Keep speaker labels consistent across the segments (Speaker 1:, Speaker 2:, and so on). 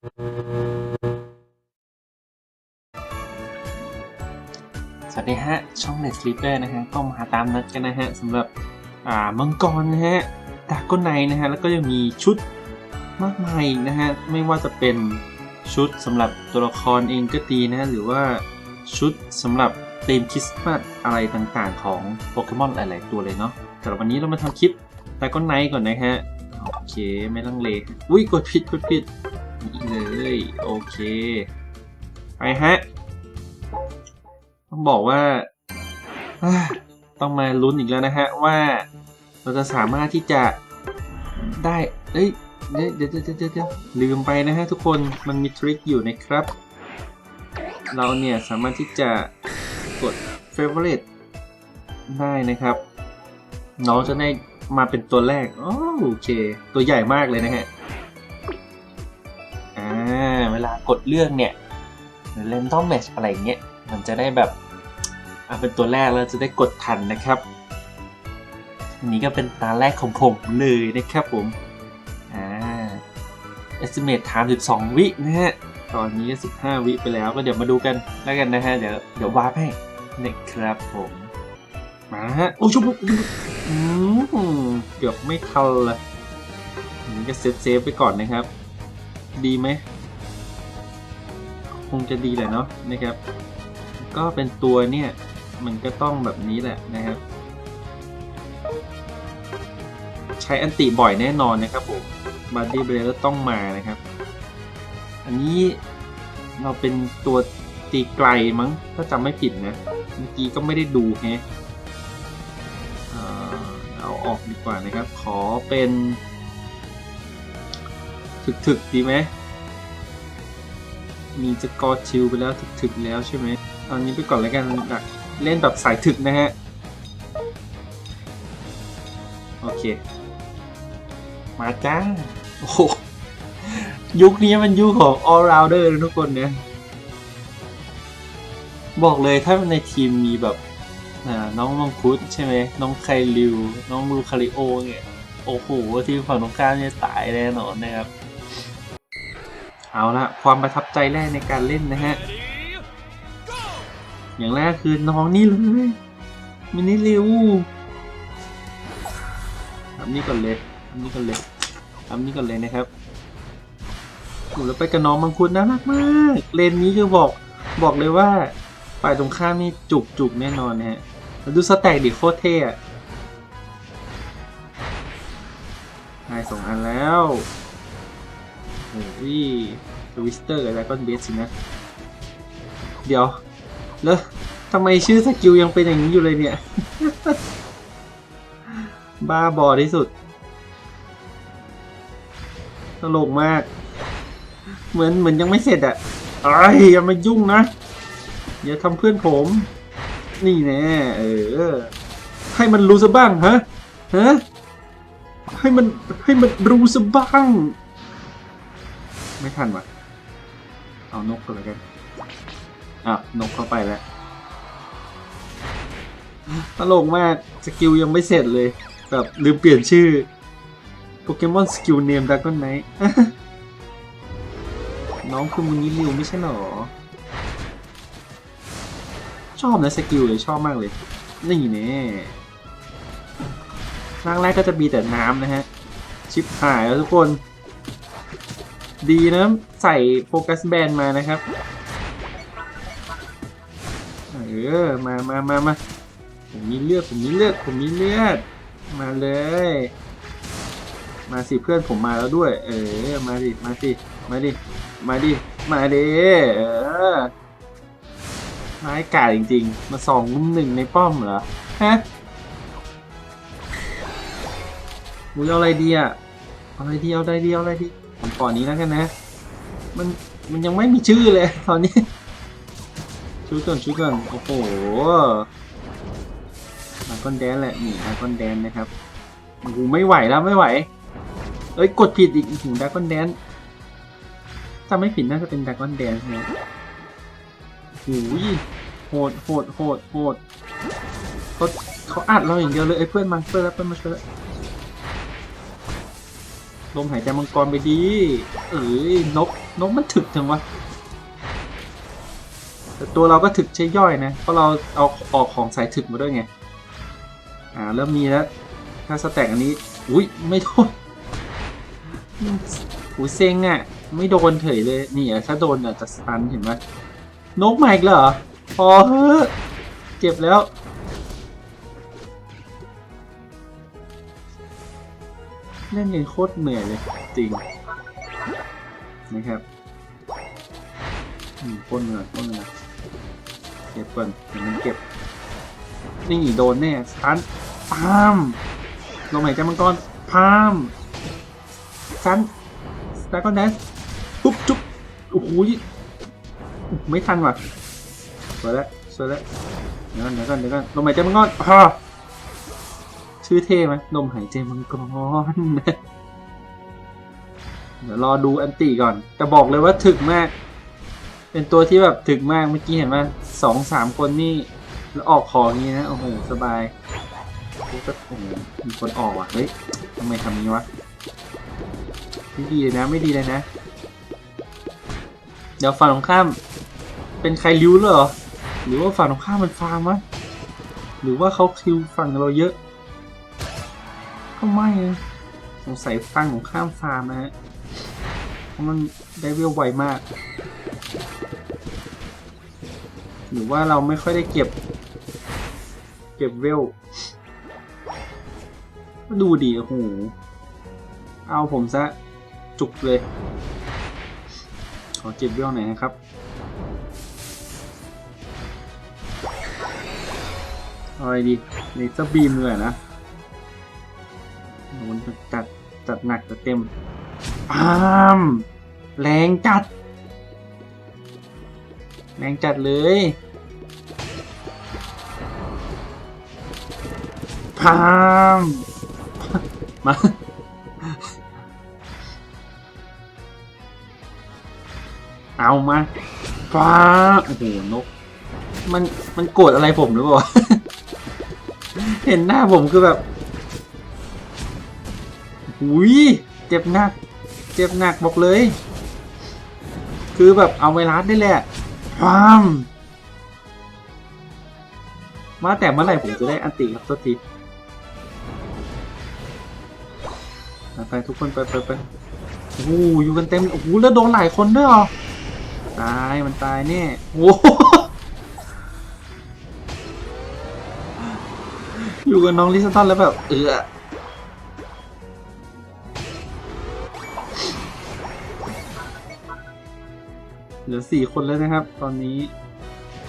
Speaker 1: สวัสดีฮะ ช่อง Net Sleeper นะฮะก็มาตามนัดกันนะฮะสำหรับอ่ามังกรนะฮะดากอนไนนะฮะ แล้วก็ยังมีชุดมากมายนะฮะ ไม่ว่าจะเป็นชุดสำหรับตัวละครเองก็ดีนะ หรือว่าชุดสำหรับธีมคริสต์มาสอะไรต่างๆ ของโปเกมอนหลาย ๆ ตัวเลยเนาะแต่วันนี้เรามาทำคลิปดากอนไนก่อนนะฮะ โอเค ไม่ต้องเล อุ้ยกดผิดกดผิด นี่เลย โอเค ไปฮะ ต้องบอกว่า ต้องมาลุ้นอีกแล้วนะฮะ ว่าเราจะสามารถที่จะได้ เอ้ย เดี๋ยวเดี๋ยวเดี๋ยวเดี๋ยวลืมไปนะฮะทุกคนมันมีทริคอยู่นะครับ เราเนี่ยสามารถที่จะกด favorite ได้นะครับ น้องจะได้มาเป็นตัวแรก โอเค ตัวใหญ่มากเลยนะฮะ กดเลือกเนี่ยหรือ random match อะไรเงี้ยมันจะได้แบบอะเป็นตัวแรกแล้วจะได้กดทันนะครับอันนี้ก็เป็นตาแรกของผมเลยนะครับผมอ่า estimate time 12 วินะฮะตอนนี้ก็15 วิไปแล้วก็เดี๋ยวมาดูกันแล้วกันนะฮะ เดี๋ยวเดี๋ยววาร์ปให้นะครับผมมาฮะโอ้ชุบชุบชุบอืมเกือบไม่ทันเลยอันนี้ก็เซฟเซฟไปก่อนนะครับ ดีไหม คงจะดีแหละเนาะนะครับ ก็เป็นตัวเนี่ยมันก็ต้องแบบนี้แหละนะครับ ใช้อันติบ่อยแน่นอนนะครับผมบัดดี้เบรลต้องมานะครับ อันนี้เราเป็นตัวตีไกลมั้งถ้าจำไม่ผิดนะ เมื่อกี้ก็ไม่ได้ดูแฮะเอาออกดีกว่านะครับ ขอเป็น ถึกๆดีไหม มีจะกอชิลไปแล้วถึกๆแล้วใช่ไหมตอนนี้ไปก่อนแล้วกันอยากเล่นแบบสายถึกนะฮะ โอเค มาจ้า โอ้ยุคนี้มันยุคของ all rounder ทุกคนเนี่ย บอกเลยถ้าในทีมมีแบบน้องมังคุดใช่ไหม น้องไคลิว น้องลูคาริโอเนี่ย โอ้โห ทีมฝั่งตรงข้ามเนี่ยตายแน่นอนนะครับ เอาละความประทับใจแรกในการเล่นนะฮะ อย่างแรกคือน้องนี่เลยมินิริวทำนี่ก่อนเลยทำนี่ก่อนเลยทำนี่ก่อนเลยนะครับโอ้แล้วไปกับน้องมังคุดน่ารักมากเลนนี้คือบอกบอกเลยว่าฝ่ายตรงข้ามนี่จุกจุกแน่นอนนะฮะแล้วดูสแต็กดิโคตรเท่อะได้สองอันแล้ว โอ้ยทวิสเตอร์กับดากอนเบสสินะ เดี๋ยว แล้วทำไมชื่อสกิลยังเป็นอย่างนี้อยู่เลยเนี่ย บ้าบอที่สุด ตลกมาก เหมือนเหมือนยังไม่เสร็จอะไอ้อย่ามายุ่งนะ อย่าทำเพื่อนผม นี่แน่เออ ให้มันรู้ซะบ้างฮะฮะให้มันให้มันรู้ซะบ้าง ไม่ทันว่ะ เอานกก่อนแล้วกัน อะ นกเข้าไปแล้ว ตลกมาก สกิลยังไม่เสร็จเลย แบบลืมเปลี่ยนชื่อ โปเกมอนสกิลเนมดากอนไนท์น้องคือมุนิริวไม่ใช่หรอ ชอบนะสกิลเลยชอบมากเลย นี่แน่ร่างแรกก็จะมีแต่น้ำนะฮะ ชิปหายแล้วทุกคน ดีนะใส่โฟกัสแบนมานะครับเออมามามามาผมมีเลือดผมมีเลือดผมมีเลือดมาเลย มาสิเพื่อนผมมาแล้วด้วย เออมาดิมาสิมาดิมาดิมาดิเออร้ายกาจจริงๆ มาสองลุมหนึ่งในป้อมเหรอฮะมุ้ยเอาอะไรดีอะเอาอะไรดีเอาอะไรดีเอาอะไรดี ผมก่อนนี้แล้วกันนะ มันมันยังไม่มีชื่อเลย ตอนนี้ ชุดก่อนชุดก่อนโอ้โหดากอนแดนแหละนี่ดากอนแดนนะครับโอ้โหไม่ไหวแล้วไม่ไหวเอ้ยกดผิดอีกถึงดากอนแดนถ้าไม่ผิดน่าจะเป็นดากอนแดนใช่ไหมโอ้โหโหดโหดโหดโหดเขาเขาอัดเราอย่างเดียวเลยไอ้เพื่อนมาเพื่อนแล้วเพื่อนมาช่วยแล้ว มหายใจมังกรไปดี เอ้ยนกนกมันถึกจังวะแต่ตัวเราก็ถึกใช่ย่อยนะ เพราะเราเอาออกของสายถึกมาด้วยไง อ่าเริ่มมีแล้ว ถ้าสแต็กอันนี้ อุ้ยไม่โดนหูเซ็งอะ ไม่โดนเฉยเลย นี่อะถ้าโดนอะจะสตันเห็นไหมนกมาอีกเหรอพอเฮ้เจ็บแล้ว เล่นยังโคตรเหนื่อยเลยจริงนะครับอืมพ่นเหนื่อยพ่นเหนื่อยเก็บก่อนเดี๋ยวมันเก็บ นี่โดนแน่สตันปามลงหายใจมังกรพามสันสตาร์กอนแดนปุ๊บจุ๊บโอ้โหยไม่ทันว่ะสวยแล้วสวยแล้วเดี๋ยวก่อนเดี๋ยวก่อนเดี๋ยวก่อนลมหายใจมังกรพอ ชื่อเท่ไหมลมหายใจมังกรเดี๋ยวรอดูอันติก่อน แต่บอกเลยว่าถึกมาก เป็นตัวที่แบบถึกมากเมื่อกี้เห็นไหมสองสามคนนี่แล้วออกของอย่างนี้นะ โอ้โห สบายโอ้โหโอ้โหมีคนออกว่ะ เฮ้ยทำไมทำนี้วะ ไม่ดีเลยนะ ไม่ดีเลยนะ เดี๋ยวฝั่งตรงข้าม เป็นใครริ้วเหรอ หรือว่าฝั่งตรงข้ามมันฟาร์มวะ หรือว่าเขาคิวฝั่งเราเยอะ ก็ไม่สงสัยฝั่งของข้ามฟาร์มนะฮะเพราะมันได้เวลไวมาก หรือว่าเราไม่ค่อยได้เก็บ เก็บเวลดูดีโอ้โหเอาผมซะจุกเลย ขอเก็บเวลหน่อยนะครับอาอะไรดีเลเซอร์บีมเลยนะ มันจัดจัดหนักจัดเต็มปามแรงจัด แรงจัดเลยพามมาเอามาฟ้าโอ้โหนก มันมันโกรธอะไรผมหรือเปล่า เห็นหน้าผมคือแบบ หุยเจ็บหนัก เจ็บหนักบอกเลย คือแบบเอาเวลาได้แหละพามว่าแต่เมื่อไหร่ผมจะได้อันติครับตัวทีไปทุกคนไปไปไปโอ้โหอยู่กันเต็มโอ้โหแล้วโดนหลายคนด้วยเหรอตายมันตายแน่โอ้โหอยู่กับน้องลิซตันแล้วแบบเออ เหลือสี่คนแล้วนะครับ ตอนนี้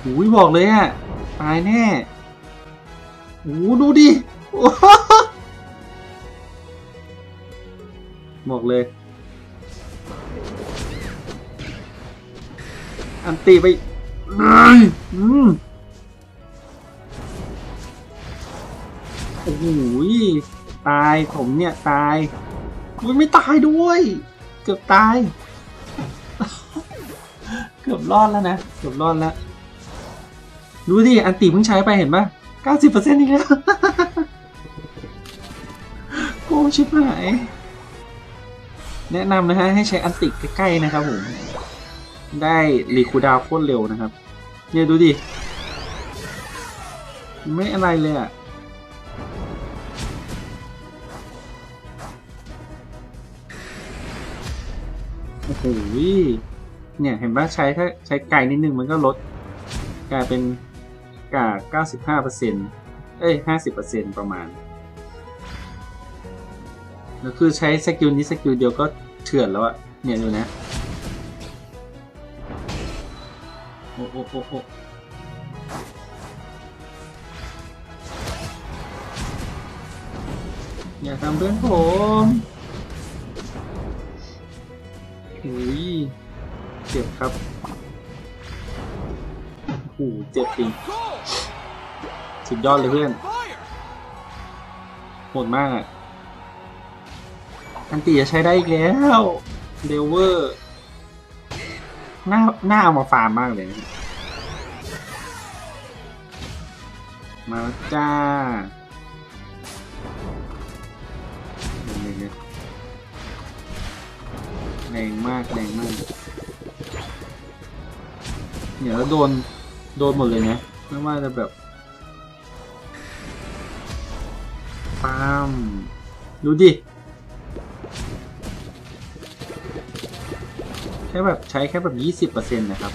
Speaker 1: หูยบอกเลยอะตายแน่หูดูดิโอ้โหบอกเลย อันตีไปเลยอืมโอ้โหตายผมเนี่ย ตายอุ้ยไม่ตายด้วย เกือบตาย กือบรอดแล้วนะเกือบรอดแล้วดูดิอันติเพิ่งใช้ไปเห็นปะเก้าสิบเปอร์เซ็นต์อีกแล้วโกงชิบหายแนะนำนะฮะให้ใช้อันติใกล้ๆนะครับผม ได้รีคูดาวโคตรเร็วนะครับ เนี่ยดูดิ ไม่อะไรเลยอะโอ้โห เนี่ยเห็นปะใช้ถ้าใช้ไกลนิดนึงมันก็ลดกลายเป็นกา95เปอร์เซ็นต์เอ้ย 50เปอร์เซ็นต์ประมาณแล้วคือใช้สกิลนี้สกิลเดียวก็เถื่อนแล้วอะเนี่ยดูนะโอ้โอ้โอ้โอ้อย่าทำเพื่อนผม เจ็บครับโอ้โหเจ็บจริงสุดยอดเลยเพื่อนโหดมากอะอันตีจะใช้ได้อีกแล้วเดลเวอร์หน้าหน้าเอามาฟาร์มมากเลยนะมาจ้าเดี๋ยวๆแรงมากแรงมาก เนี่ยแล้วโดน โดนหมดเลยนะไม่ว่าจะแบบปามดูดิ แค่แบบใช้แค่แบบยี่สิบเปอร์เซ็นต์นะครับ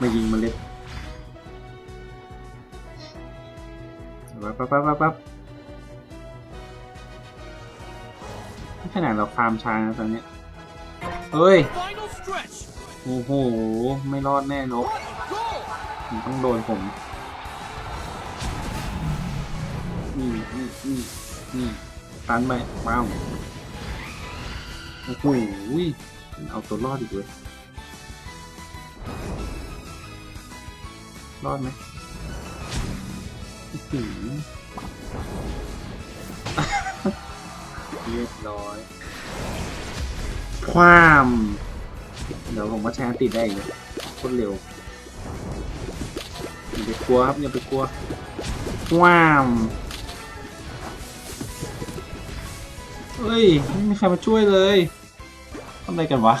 Speaker 1: มายิงมาเล็ดปั๊บปั๊บปั๊บปั๊บ ขนาดเราฟาร์มช้านะตอนเนี้ยเฮ้ย
Speaker 2: Final stretch.
Speaker 1: โอ้โห ไม่รอดแน่นก
Speaker 2: Go.
Speaker 1: มันต้องโดนผม นี่นี่นี่นี่ตันไปป้ามโอ้โหเอาตัวรอดอีกเว้ย รอดไหมอื้อหือ เรียบร้อย ความ เดี๋ยวผมก็ใช้อันติดได้อีกเลยโคตรเร็วอย่าไปกลัวครับอย่าไปกลัวว้าวเฮ้ย ไม่มีใครมาช่วยเลยทำอะไรกันวะ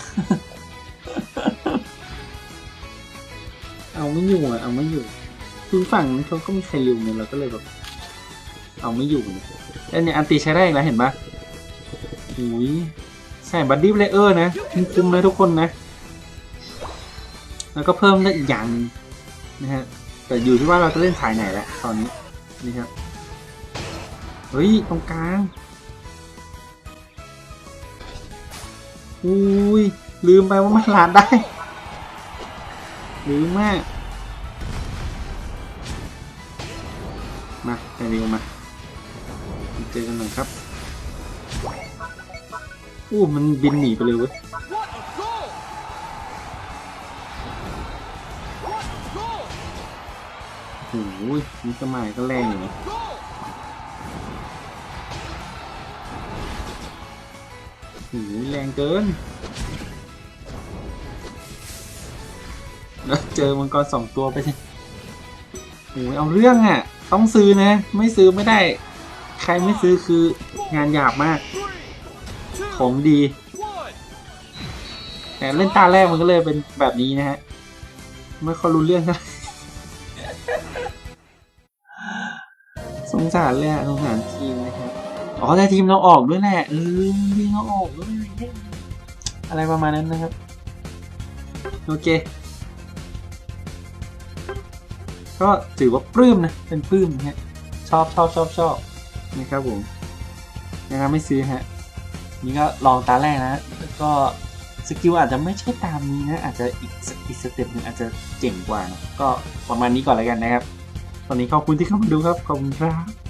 Speaker 1: เอาไม่อยู่อะ เอาไม่อยู่คือฝั่งนั้นเขาก็มีใครอยู่เนี่ยเราก็เลยแบบ เอาไม่อยู่เนี่ยแล้วเนี่ยอันตีใช้ได้อีกแล้วเห็นปะ อุ้ยใส่บัดดี้เลเยอร์นะคุ้มๆเลยทุกคนนะ แล้วก็เพิ่มได้อีกอย่างหนึงนะฮะ แต่อยู่ที่ว่าเราจะเล่นสายไหนแหละตอนนี้นี่ครับ เฮ้ย ตรงกลางอุ้ย ลืมไปว่ามันลาดได้ ลืมมาก มาไปเร็วมา เจอกันหน่อยครับ อู้มันบินหนีไปเลยเว้ยโอ้ยนี่สมัยก็แรงอยู่นะโอ้ยแรงเกิน แล้วเจอมังกรสองตัวไปสิโอ้ยเอาเรื่องอะ ต้องซื้อนะ ไม่ซื้อไม่ได้ ใครไม่ซื้อคืองานหยาบมาก ของดีแต่เล่นตาแรกมันก็เลยเป็นแบบนี้นะฮะ ไม่ค่อยรู้เรื่องนะสงสารเลยอะสงสารทีมนะครับ อ๋อแต่ทีมเราออกด้วยแหละเออทีมเราออกด้วยอะไรประมาณนั้นนะครับ โอเค ก็ถือว่าปลื้มนะ เป็นปลื้มนะฮะ ชอบชอบชอบชอบนะครับผมนะครับไม่ซื้อฮะ นี่ก็ลองตาแรกนะ ก็สกิลอาจจะไม่ใช่ตามนี้นะ อาจจะอีกสอีกสเต็ปหนึ่งอาจจะเจ๋งกว่านะก็ประมาณนี้ก่อนแล้วกันนะครับ ตอนนี้ขอบคุณที่เข้ามาดูครับ ขอบคุณครับ